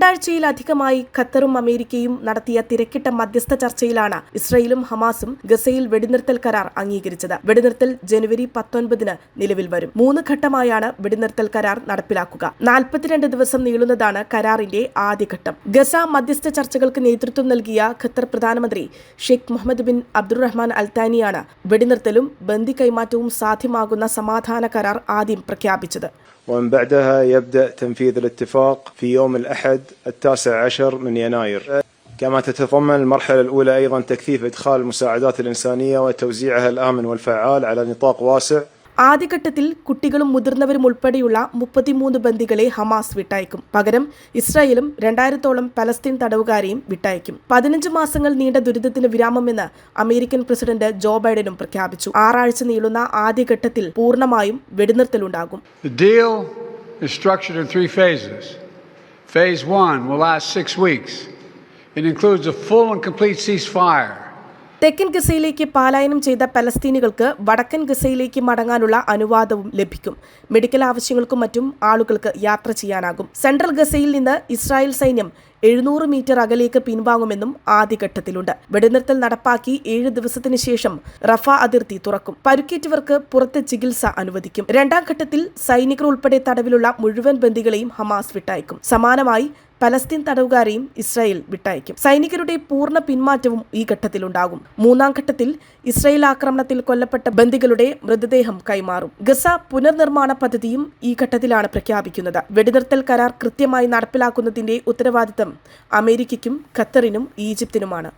രണ്ടാഴ്ചയിലധികമായി ഖത്തറും അമേരിക്കയും നടത്തിയ തിരക്കിട്ട മധ്യസ്ഥ ചർച്ചയിലാണ് ഇസ്രയേലും ഹമാസും ഗസയിൽ വെടിനിർത്തൽ കരാർ അംഗീകരിച്ചത് വെടിനിർത്തൽ ജനുവരി പത്തൊൻപതിന് നിലവിൽ വരും മൂന്ന് ഘട്ടമായാണ് വെടിനിർത്തൽ കരാർ നടപ്പിലാക്കുക നാൽപ്പത്തിരണ്ട് ദിവസം നീളുന്നതാണ് കരാറിന്റെ ആദ്യഘട്ടം ഗസ മധ്യസ്ഥ ചർച്ചകൾക്ക് നേതൃത്വം നൽകിയ ഖത്തർ പ്രധാനമന്ത്രി ഷെയ്ഖ് മുഹമ്മദ് ബിൻ അബ്ദുറഹ്മാൻ അൽത്താനിയാണ് വെടിനിർത്തലും ബന്ദി കൈമാറ്റവും സാധ്യമാകുന്ന സമാധാന കരാർ ആദ്യം പ്രഖ്യാപിച്ചത് ومن بعدها يبدأ تنفيذ الاتفاق في يوم الأحد التاسع عشر من يناير كما تتضمن المرحلة الأولى أيضا تكثيف إدخال المساعدات الإنسانية وتوزيعها الآمن والفعال على نطاق واسع ആദ്യഘട്ടത്തിൽ കുട്ടികളും മുതിർന്നവരും ഉൾപ്പെടെയുള്ള മുപ്പത്തിമൂന്ന് ബന്ദികളെ ഹമാസ് വിട്ടയക്കും പകരം ഇസ്രായേലും രണ്ടായിരത്തോളം പലസ്തീൻ തടവുകാരെയും വിട്ടയക്കും പതിനഞ്ച് മാസങ്ങൾ നീണ്ട ദുരിതത്തിന് വിരാമമെന്ന് അമേരിക്കൻ പ്രസിഡന്റ് ജോ ബൈഡനും പ്രഖ്യാപിച്ചു ആറാഴ്ച നീളുന്ന ആദ്യഘട്ടത്തിൽ പൂർണ്ണമായും വെടിനിർത്തലുണ്ടാകും Phase one will last six weeks. It includes a full and complete ceasefire. തെക്കൻ ഗസയിലേക്ക് പലായനം ചെയ്ത പലസ്തീനികൾക്ക് വടക്കൻ ഗസയിലേക്ക് മടങ്ങാനുള്ള അനുവാദവും ലഭിക്കും മെഡിക്കൽ ആവശ്യങ്ങൾക്കും മറ്റും ആളുകൾക്ക് യാത്ര ചെയ്യാനാകും സെൻട്രൽ ഗസയിൽ നിന്ന് ഇസ്രായേൽ സൈന്യം എഴുന്നൂറ് മീറ്റർ അകലേക്ക് പിൻവാങ്ങുമെന്നും ആദ്യഘട്ടത്തിലുണ്ട്. വെടിനിർത്തൽ നടപ്പാക്കി ഏഴ് ദിവസത്തിന് ശേഷം റഫ അതിർത്തി തുറക്കും. പരുക്കേറ്റവർക്ക് പുറത്ത് ചികിത്സ അനുവദിക്കും. രണ്ടാം ഘട്ടത്തിൽ സൈനികർ ഉൾപ്പെടെ തടവിലുള്ള മുഴുവൻ ബന്ദികളെയും ഹമാസ് വിട്ടയക്കും. സമാനമായി പലസ്തീൻ തടവുകാരെയും ഇസ്രായേൽ വിട്ടയക്കും. സൈനികരുടെ പൂർണ പിന്മാറ്റവും ഈ ഘട്ടത്തിൽ ഉണ്ടാകും മൂന്നാം ഘട്ടത്തിൽ ഇസ്രായേൽ ആക്രമണത്തിൽ കൊല്ലപ്പെട്ട ബന്ദികളുടെ മൃതദേഹം കൈമാറും. ഗസ പുനർനിർമ്മാണ പദ്ധതിയും ഈ ഘട്ടത്തിലാണ് പ്രഖ്യാപിക്കുന്നത്. വെടിനിർത്തൽ കരാർ കൃത്യമായി നടപ്പിലാക്കുന്നതിന്റെ ഉത്തരവാദിത്തം അമേരിക്കയ്ക്കും ഖത്തറിനും ഈജിപ്തിനുമാണ്.